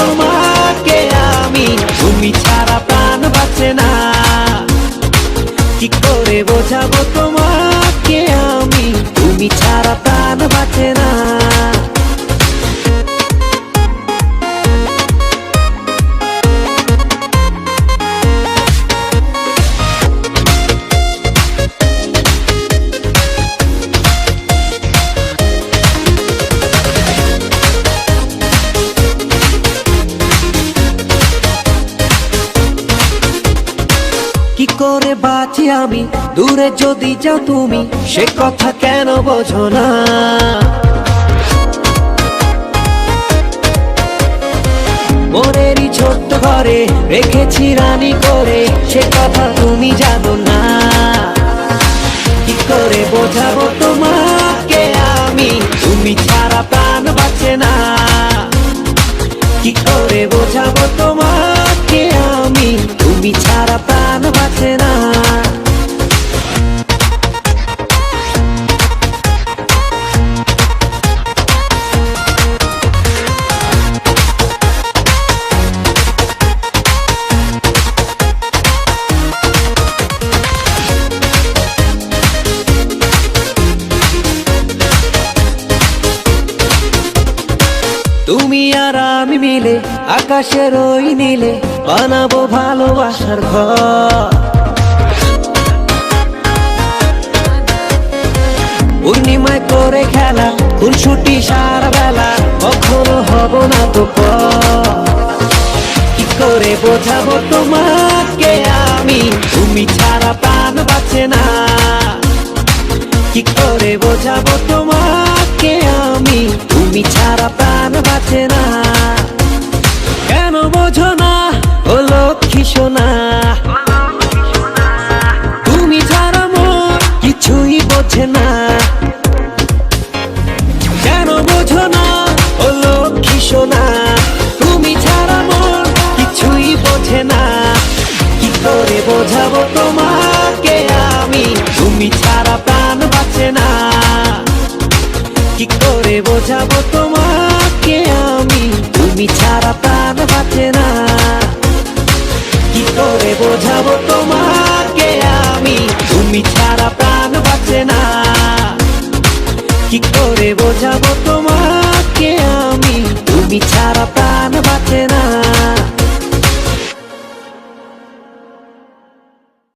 বোঝাবো বাঁচি আমি, দূরে যদি যাও তুমি, সে কথা কেন বোঝো না? মোরেরই ছোট্ট ঘরে রেখেছি রানী করে, সে কথা তুমি জানো না। কি করে বোঝাবো আমি মিলে, আকাশের ওই নীলে বানাবো ভালোবাসার ঘর। পূর্ণিমায় করে খেলা খুনসুটি সারা বেলা, কখনো হব না তো। কি করে বোঝাবো তোমাকে আমি? তুমি ছাড়া প্রাণ বাঁচে না। কি করে বোঝাবো তোমাকে আমি? তুমি ছাড়া সোনা তুমি ছাড়া মোর কিছুই বোঝে না। কেন বোঝো না ও লক্ষ্মী সোনা? তুমি ছাড়া মোর কিছুই বোঝে না। কি করে বোঝাবো তোমাকে আমি? তুমি ছাড়া প্রাণ বাঁচে না। কি করে বোঝাবো তোমাকে আমি? তুমি ছাড়া প্রাণ বাঁচে না। কি করে বোঝাবো তোমাকে আমি। তুমি ছাড়া প্রাণ বাঁচে না। কি করে বোঝাবো তোমাকে আমি? তুমি ছাড়া